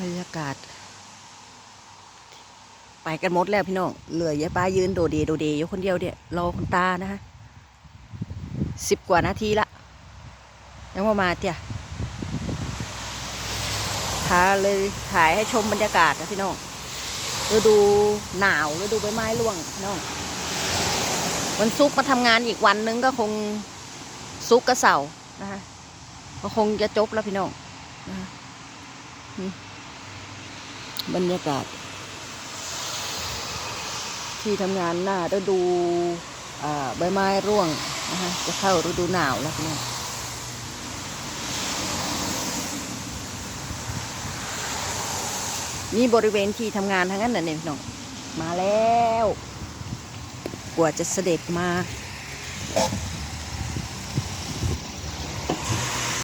บรรยากาศ ไปกันหมดแล้วพี่น้อง เหลือยายป้ายืนโดเดโดเดอยู่คนเดียวเนี่ยรอคุณตานะคะสิบกว่านาทีละ ยังมามาเตี่ยพาเลยถ่ายให้ชมบรรยากาศนะพี่น้องฤดูหนาวฤดูใบไม้ร่วงพี่น้องวันซุกมาทำงานอีกวันนึงก็คงซุกร์กับเสาร์นะคะก็คงจะจบแล้วพี่น้องนะคะ บรรยากาศ ที่ทำงานหน้าฤดูใบไม้ร่วงนะคะจะเข้าฤดูหนาวแล้วพี่น้องนี่บริเวณที่ทำงานทั้งนั้นน่ะเนี่ยพี่น้องมาแล้ว กว่าจะเสด็จมา